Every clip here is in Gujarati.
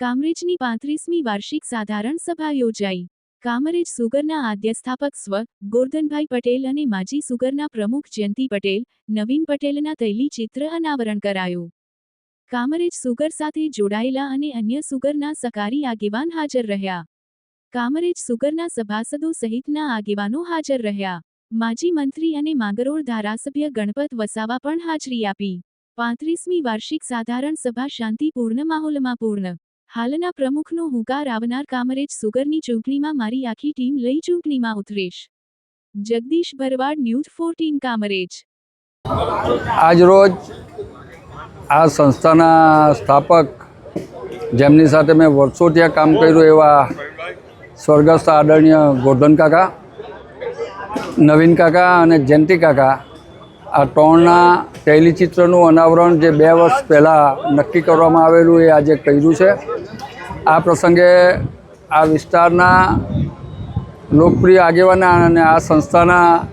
કામરેજની પાંત્રીસમી વાર્ષિક સાધારણ સભા યોજાઈ. કામરેજ સુગરના આદ્યસ્થાપક સ્વ. ગોરધનભાઈ પટેલ અને માજી સુગરના પ્રમુખ જયંતિ પટેલ, નવીન પટેલના તૈલી ચિત્ર અનાવરણ કરાયું. કામરેજ સુગર સાથે જોડાયેલા અને અન્ય સુગરના સકારી આગેવાન હાજર રહ્યા. કામરેજ સુગરના સભાસદો સહિતના આગેવાનો હાજર રહ્યા. માજી મંત્રી અને માંગરોળ ધારાસભ્ય ગણપત વસાવા પણ હાજરી આપી. પાંત્રીસમી વાર્ષિક સાધારણ સભા શાંતિપૂર્ણ માહોલમાં પૂર્ણ હાલના પ્રમુખનો હુંકાર આવનાર કામરેજ સુગરની ચૂંટણીમાં મારી આખી ટીમ લઈ ચૂંટણીમાં ઉતરીશ. Jagdish Bharwad, news fourteen, Kamrej. આજરોજ આ સંસ્થાના સ્થાપક, જેમની સાથે મેં વર્ષોથી આ કામ કર્યું એવા સ્વર્ગસ્થ આદરણીય ગોર્ધન કાકા, નવીન કાકા અને જયંતિ કાકા, આ ત્રણના તૈલીચિત્રનું અનાવરણ જે બે વર્ષ પહેલાં નક્કી કરવામાં આવેલું એ આજે કર્યું છે. આ પ્રસંગે આ વિસ્તારના લોકપ્રિય આગેવાના અને આ સંસ્થાના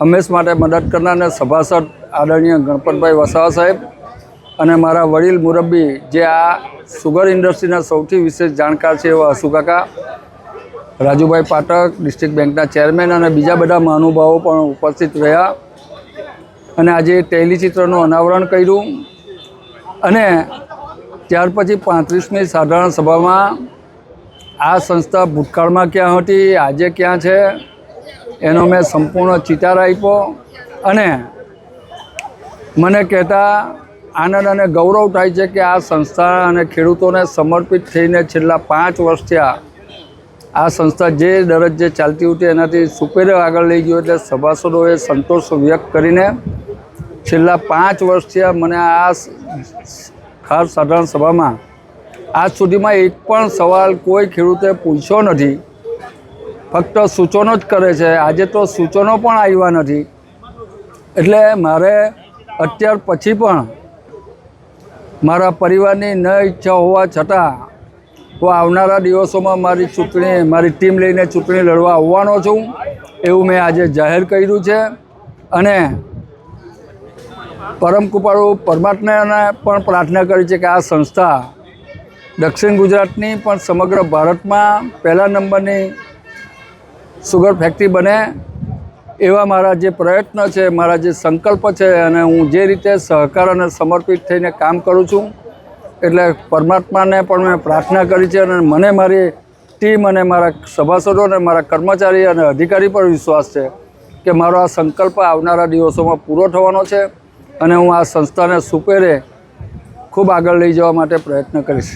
હંમેશ માટે મદદ કરનાર સભાસદ આદરણીય ગણપતભાઈ વસાવા સાહેબ અને મારા વડીલ મુરબ્બી જે આ સુગર ઇન્ડસ્ટ્રીના સૌથી વિશેષ જાણકાર છે એવા અશુકાકા રાજુભાઈ પાઠક ડિસ્ટ્રિક્ટ બેંકના ચેરમેન અને બીજા બધા મહાનુભાવો પણ ઉપસ્થિત રહ્યા અને આજે તૈલીચિત્રનું અનાવરણ કર્યું અને ત્યાર પછી પાંત્રીસમી સાધારણ સભામાં આ સંસ્થા ભૂતકાળમાં ક્યાં હતી, આજે ક્યાં છે, એનો મેં સંપૂર્ણ ચિતાર આપ્યો અને મને કહેતા આનંદ અને ગૌરવ થાય છે કે આ સંસ્થા અને ખેડૂતોને સમર્પિત થઈને છેલ્લા પાંચ વર્ષથી આ સંસ્થા જે દરજ્જે ચાલતી હતી એનાથી સુપેરે આગળ લઈ ગયો એટલે સભાસદોએ સંતોષ વ્યક્ત કરીને છેલ્લા પાંચ વર્ષથી મને આ ખાસ સાધારણ સભામાં આજ સુધીમાં એક પણ સવાલ કોઈ ખેડૂતે પૂછ્યો નથી. ફક્ત સૂચનો જ કરે છે. આજે તો સૂચનો પણ આવ્યા નથી. એટલે મારે અત્યાર પછી પણ મારા પરિવારની ન ઈચ્છા હોવા છતાં હું આવનારા દિવસોમાં મારી ચૂંટણી, મારી ટીમ લઈને ચૂંટણી લડવા આવવાનો છું. એવું મેં આજે જાહેર કર્યું છે. અને પરમ કૃપાળુ પરમાત્માને પણ પ્રાર્થના કરી છે કે આ સંસ્થા દક્ષિણ ગુજરાતની પણ સમગ્ર ભારતમાં પહેલા નંબરની સુગર ફેક્ટરી બને એવા મારા જે પ્રયત્ન છે, મારા જે સંકલ્પ છે અને હું જે રીતે સહકાર અને સમર્પિત થઈને કામ કરું છું એટલે પરમાત્માને પણ મેં પ્રાર્થના કરી છે અને મને મારી ટીમ અને મારા સભાસદો અને મારા કર્મચારી અને અધિકારી પર વિશ્વાસ છે કે મારો આ સંકલ્પ આવનારા દિવસોમાં પૂરો થવાનો છે. અને હું આ સંસ્થાને સુપેરે ખૂબ આગળ લઈ જવા માટે પ્રયત્ન કરીશ.